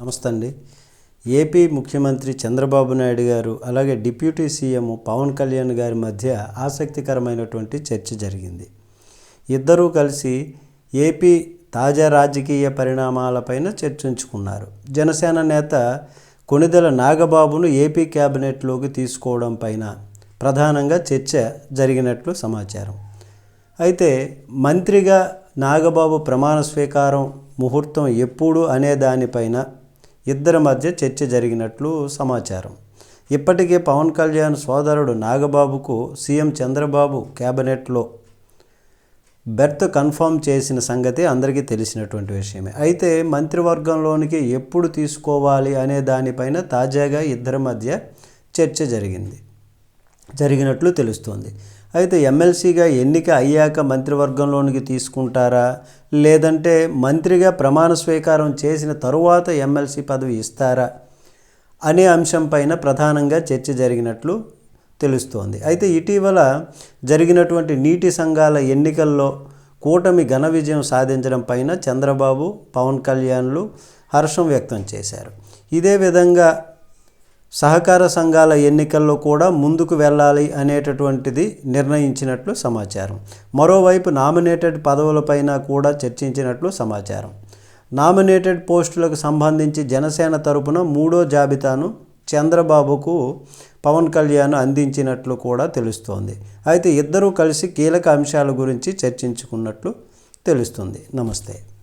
నమస్తే అండి ఏపీ ముఖ్యమంత్రి చంద్రబాబు నాయుడు గారు అలాగే డిప్యూటీ సీఎం పవన్ కళ్యాణ్ గారి మధ్య ఆసక్తికరమైనటువంటి చర్చ జరిగింది. ఇద్దరూ కలిసి ఏపీ తాజా రాజకీయ పరిణామాలపైన చర్చించుకున్నారు. జనసేన నేత కొణిదెల నాగబాబును ఏపీ క్యాబినెట్లోకి తీసుకోవడం పైన ప్రధానంగా చర్చ జరిగినట్లు సమాచారం. అయితే మంత్రిగా నాగబాబు ప్రమాణ స్వీకారం ముహూర్తం ఎప్పుడు అనే దానిపైన ఇద్దరి మధ్య చర్చ జరిగినట్లు సమాచారం. ఇప్పటికే పవన్ కళ్యాణ్ సోదరుడు నాగబాబుకు సీఎం చంద్రబాబు క్యాబినెట్లో బెర్త్ కన్ఫర్మ్ చేసిన సంగతి అందరికీ తెలిసినటువంటి విషయమే. అయితే మంత్రివర్గంలోనికి ఎప్పుడు తీసుకోవాలి అనే దానిపైన తాజాగా ఇద్దరి మధ్య చర్చ జరిగింది. జరిగినట్లు తెలుస్తోంది. అయితే ఎమ్మెల్సీగా ఎన్నిక అయ్యాక మంత్రివర్గంలోనికి తీసుకుంటారా? లేదంటే మంత్రిగా ప్రమాణ స్వీకారం చేసిన తరువాత ఎమ్మెల్సీ పదవి ఇస్తారా? అనే అంశంపైన ప్రధానంగా చర్చ జరిగినట్లు తెలుస్తోంది. అయితే ఇటీవల జరిగినటువంటి నీటి సంఘాల ఎన్నికల్లో కూటమి ఘన విజయం సాధించడం పైన చంద్రబాబు పవన్ కళ్యాణ్లు హర్షం వ్యక్తం చేశారు. ఇదే విధంగా సహకార సంఘాల ఎన్నికల్లో కూడా ముందుకు వెళ్ళాలి అనేటటువంటిది నిర్ణయించినట్లు సమాచారం. మరోవైపు నామినేటెడ్ పదవులపైన కూడా చర్చించినట్లు సమాచారం. నామినేటెడ్ పోస్టులకు సంబంధించి జనసేన తరపున మూడో జాబితాను చంద్రబాబుకు పవన్ కళ్యాణ్ అందించినట్లు కూడా తెలుస్తోంది. అయితే ఇద్దరూ కలిసి కీలక అంశాల గురించి చర్చించుకున్నట్లు తెలుస్తుంది. నమస్తే.